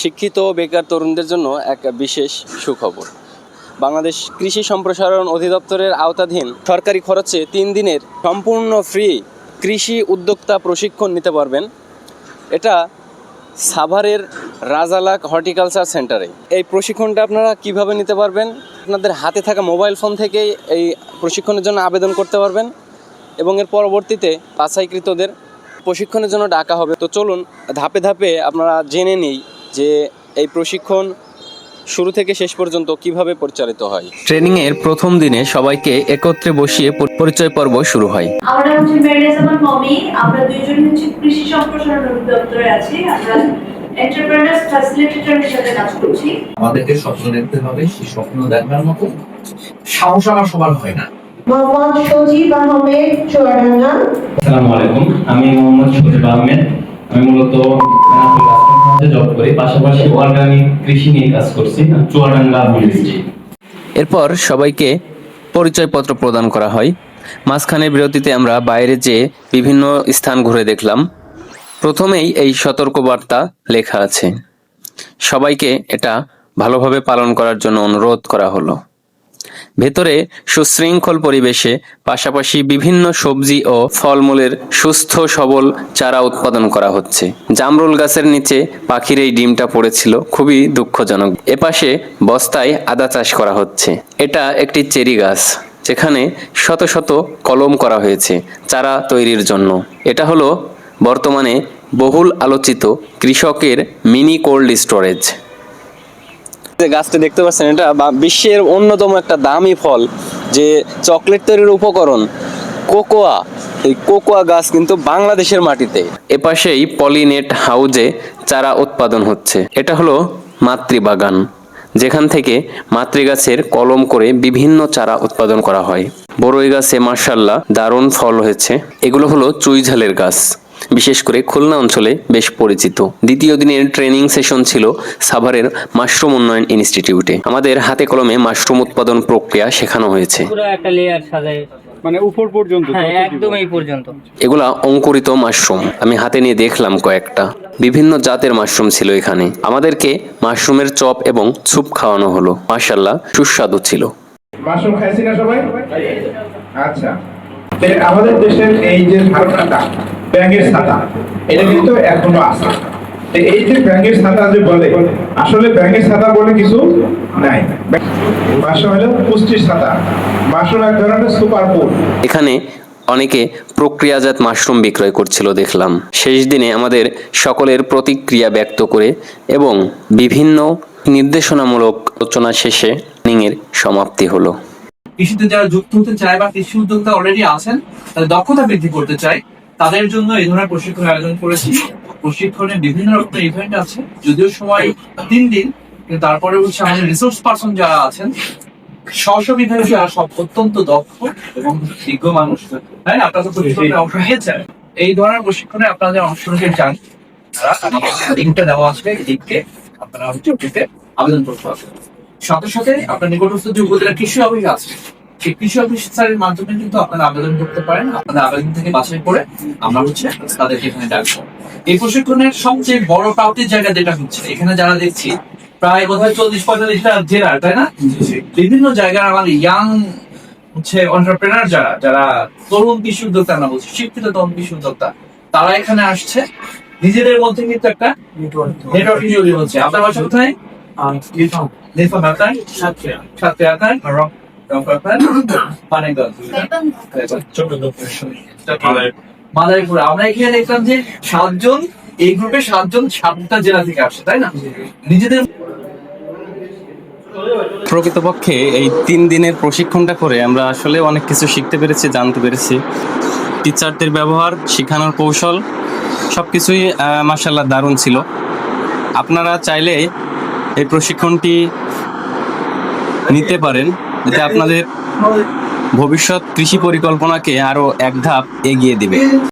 শিক্ষিত বেকার তরুণদের জন্য এক বিশেষ সুখবর। বাংলাদেশ কৃষি সম্প্রসারণ অধিদপ্তরের আওতাধীন সরকারি খরচে তিন দিনের সম্পূর্ণ ফ্রি কৃষি উদ্যোক্তা প্রশিক্ষণ নিতে পারবেন। এটা সাভারের রাজালাক হর্টিকালচার সেন্টারে। এই প্রশিক্ষণটা আপনারা কীভাবে নিতে পারবেন? আপনাদের হাতে থাকা মোবাইল ফোন থেকেই এই প্রশিক্ষণের জন্য আবেদন করতে পারবেন এবং এর পরবর্তীতে বাছাইকৃতদের প্রশিক্ষণের জন্য ডাকা হবে। তো চলুন ধাপে ধাপে আপনারা জেনে নিই যে এই প্রশিক্ষণ শুরু থেকে শেষ পর্যন্ত কীভাবে পরিচালিত হয়? ট্রেনিং এর প্রথম দিনে সবাইকে একত্রে বসিয়ে পরিচয় পর্ব শুরু হয়। আমার হচ্ছে মেরিয়া জামান মমি আমরা দুইজন হচ্ছে কৃষি সম্প্রসারণ অধিদপ্তরে আছি। আমরা এন্টারপ্রেনার্স ফ্যাসিলিটেটর হিসেবে কাজ করছি। আমাদেরকে স্বপ্ন দেখতে হবে সেই স্বপ্ন দেখার মতো সাহস আমার সবার হয় না। মোহাম্মদ সজীব আহমেদ চুয়াডাঙ্গা। আসসালামু আলাইকুম আমি মোহাম্মদ শরীফ আহমেদ। আমি মূলত জব পাশাপাশি অর্গানিক কৃষি নিয়ে কাজ করছি চুয়াডাঙ্গা এরপর সবাইকে পরিচয়পত্র প্রদান করা হয়। মাঝখানে বিরতিতে আমরা বাইরে যেয়ে বিভিন্ন স্থান ঘুরে দেখলাম। প্রথমেই এই সতর্কবার্তা লেখা আছে। সবাইকে এটা ভালোভাবে পালন করার জন্য অনুরোধ করা হলো। ভেতরে সুশৃঙ্খল পরিবেশে, পাশাপাশি বিভিন্ন সবজি ও ফলমূলের সুস্থ সবল চারা উৎপাদন করা হচ্ছে। জামরুল গাছের নিচে পাখির এই ডিমটা পড়েছিল, খুবই দুঃখজনক। এপাশে বস্তায় আদা চাষ করা হচ্ছে। এটা একটি চেরি গাছ, যেখানে শত শত কলম করা হয়েছে চারা তৈরির জন্য। এটা হলো বর্তমানে বহুল আলোচিত কৃষকের মিনি কোল্ড স্টোরেজ। যে গাছটা দেখতে পাচ্ছেন, এটা বিশ্বের অন্যতম একটা দামি ফল যে চকলেট তৈরির উপকরণ, কোকোয়া। এই কোকোয়া গাছ কিন্তু বাংলাদেশের মাটিতে। এপাশেই পলিনেট হাউজে চারা উৎপাদন হচ্ছে। এটা হলো মাতৃবাগান, যেখান থেকে মাতৃগাছের কলম করে বিভিন্ন চারা উৎপাদন করা হয়। বড়ই গাছে মার্শাল্লাহ দারুণ ফল হয়েছে। এগুলো হলো চুইঝালের গাছ। বিশেষ করে খুলনা অঞ্চলে বেশ পরিচিত। দ্বিতীয় দিনের ট্রেনিং সেশন ছিল সাভারের মাশরুম উন্নয়ন ইনস্টিটিউটে। আমাদের হাতে কলমে মাশরুম উৎপাদন প্রক্রিয়া শেখানো হয়েছে। পুরো একটা লেয়ার সাজায়। মানে উপর পর্যন্ত হ্যাঁ একদম এই পর্যন্ত। এগুলা অঙ্কুরিত মাশরুম। আমি হাতে নিয়ে দেখলাম কয়েকটা। বিভিন্ন জাতের মাশরুম ছিল এখানে। আমাদেরকে মাশরুমের চপ এবং স্যুপ খাওয়ানো হলো। মাশাল্লাহ সুস্বাদু ছিল। মাশরুম খাইছি না সবাই? আচ্ছা। আমাদের দেশের এই যে ধারণাটা ব্যাঙের ছাতা এটা কিন্তু এখনও আছে। এই যে ব্যাঙের ছাতা যে বলে আসলে ব্যাঙের ছাতা বলে কিছু নাই। হলো পুষ্টির ছাতা এক ধরনের সুপার ফুড। এখানে অনেকে প্রক্রিয়াজাত মাশরুম বিক্রয় করছিল দেখলাম। শেষ দিনে আমাদের সকলের প্রতিক্রিয়া ব্যক্ত করে এবং বিভিন্ন নির্দেশনামূলক আলোচনা শেষে ট্রেনিংয়ের সমাপ্তি হলো। কৃষিতে যারা যুক্ত হতে চায় বা কৃষি উদ্যোক্তা অলরেডি আছেন তাদের দক্ষতা বৃদ্ধি করতে চায় তাদের জন্য এই ধরনের প্রশিক্ষণ আয়োজন করেছি। প্রশিক্ষণে বিভিন্ন রকমের ইভেন্ট আছে। যদিও সময় তিন দিন কিন্তু তারপরে হচ্ছে আমাদের রিসোর্স পার্সন যারা আছেন স্ব বিভাগে যারা সব অত্যন্ত দক্ষ এবং বিজ্ঞ মানুষ হ্যাঁ আপনারা তো প্রশিক্ষণে অংশ নিয়েছেন এই ধরনের প্রশিক্ষণে আপনাদের অংশ নিতে চান তারা লিঙ্কটা দেওয়া আছে লিঙ্কে আপনারা হচ্ছে আবেদন করতে পারবেন। সাথে সাথে আপনার নিকটস্থ যে উপজেলা কৃষি অফিস আছে সেই কৃষি অফিসারের মাধ্যমে কিন্তু আপনারা আবেদন করতে পারেন। আপনাদের আবেদন থেকে বাছাই করে আমরা হচ্ছে তাদেরকে এখানে ডাকবো এই প্রশিক্ষণের সবচেয়ে বড় প্রাপ্তির জায়গা যেটা হচ্ছে এখানে যারা দেখছি প্রায় চল্লিশ পঁয়তাল্লিশটা জেলার তাই না? বিভিন্ন জায়গার আমাদের ইয়াং হচ্ছে অন্টারপ্রেনার যারা যারা তরুণ কৃষি উদ্যোক্তা আমরা বলছি শিক্ষিত তরুণ কৃষি উদ্যোক্তা তারা এখানে আসছে। নিজেদের মধ্যে কিন্তু একটা নেটওয়ার্কিং তৈরি হচ্ছে। আপনার বাসা কোথায়? আপনার? রংপুর আপনার? পানিগঞ্জ আমরা এখানে দেখলাম যে সাতজন, এই গ্রুপে সাতজন সাতটা জেলা থেকে আসছে তাই না? নিজেদের প্রকৃতপক্ষে এই তিন দিনের প্রশিক্ষণটা করে আমরা আসলে অনেক কিছু শিখতে পেরেছি, জানতে পেরেছি। টিচারদের ব্যবহার, শেখানোর কৌশল সব কিছুই মার্শাল্লাহ দারুণ ছিল। আপনারা চাইলে এই প্রশিক্ষণটি নিতে পারেন। যাতে আপনাদের ভবিষ্যৎ কৃষি পরিকল্পনাকে আরও এক ধাপ এগিয়ে দিবে।